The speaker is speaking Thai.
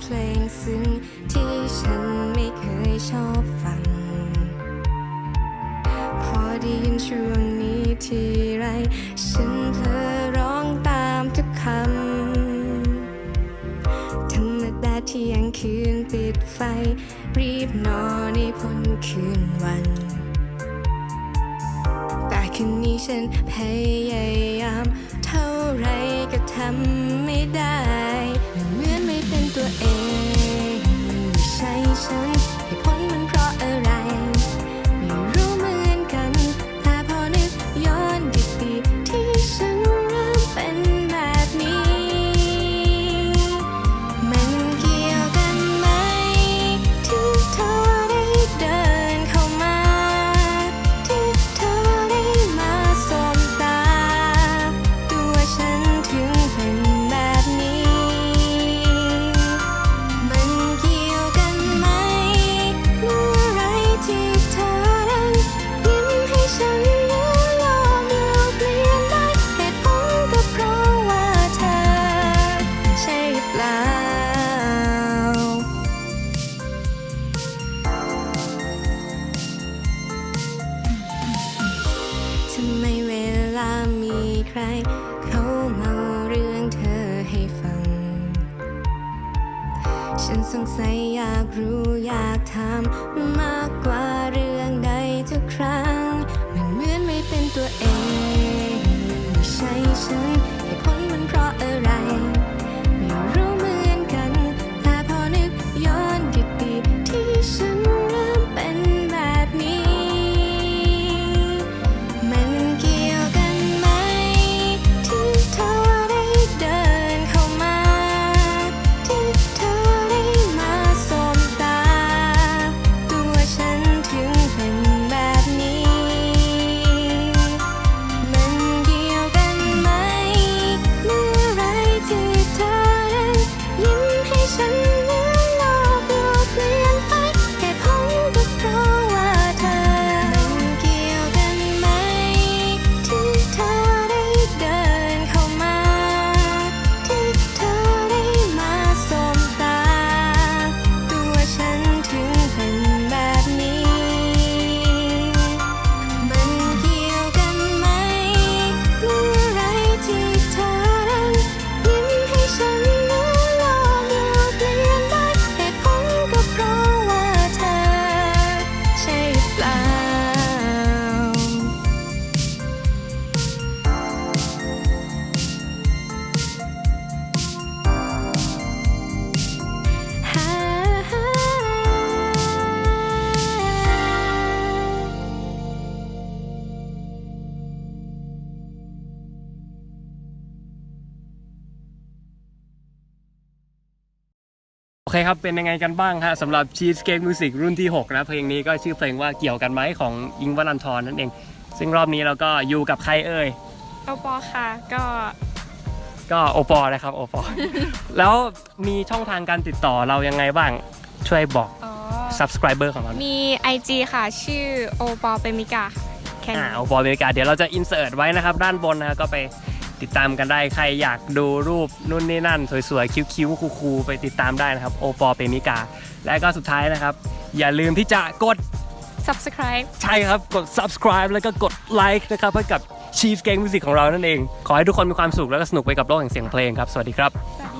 เพลงซึ้งที่ฉันไม่เคยชอบฟัง พอได้ยินช่วงนี้ทีไร ฉันเพลอร้องตามทุกคำธรรมดาเที่ยงคืนปิดไฟ รีบนอนในพ้นคืนวันแต่คืนนี้ฉันพยายาม เท่าไรก็ทำไม่ได้ เใคร เขาเมาเรื่องเธอให้ฟัง ฉันสงสัยอยากรู้อยากถามมากกว่าเรื่องใด เคครับ เป็นยังไงกันบ้างฮะสำหรับ Cheesecake Music รุ่นที่ 6 นะ เพลงนี้ก็ชื่อเพลงว่าเกี่ยวกันไหมของอิงค์วรันทรนั่นเอง ซึ่งรอบนี้เราก็อยู่กับใครเอ่ย โอปอค่ะก็ก็โอปอนะครับโอปอ แล้วมีช่องทางการติดต่อเรายังไงบ้าง ช่วยบอก อ๋อ subscriber ของเราหน่อยมี IG ค่ะ ชื่อโอปอเปมิกาค่ะแค่อ่านี้ โอปออเมริกาเดี๋ยวเราจะ insert ไว้นะครับ ด้านบนนะก็ไป ติดตามกันได้ใครอยากดูรูปนู่นนี่นั่น สวยๆ คิ้วๆ คูลๆไปติดตามได้นะครับ โอปอเปมิกา และก็สุดท้ายนะครับ อย่าลืมที่จะกด subscribe ใช่ครับ กด subscribe แล้วก็กดไลค์นะครับให้กับ Chief Gang Music ของเรานั่นเอง ขอให้ทุกคนมีความสุขแล้วก็สนุกไปกับโลกแห่งเสียงเพลงครับ สวัสดีครับสวัส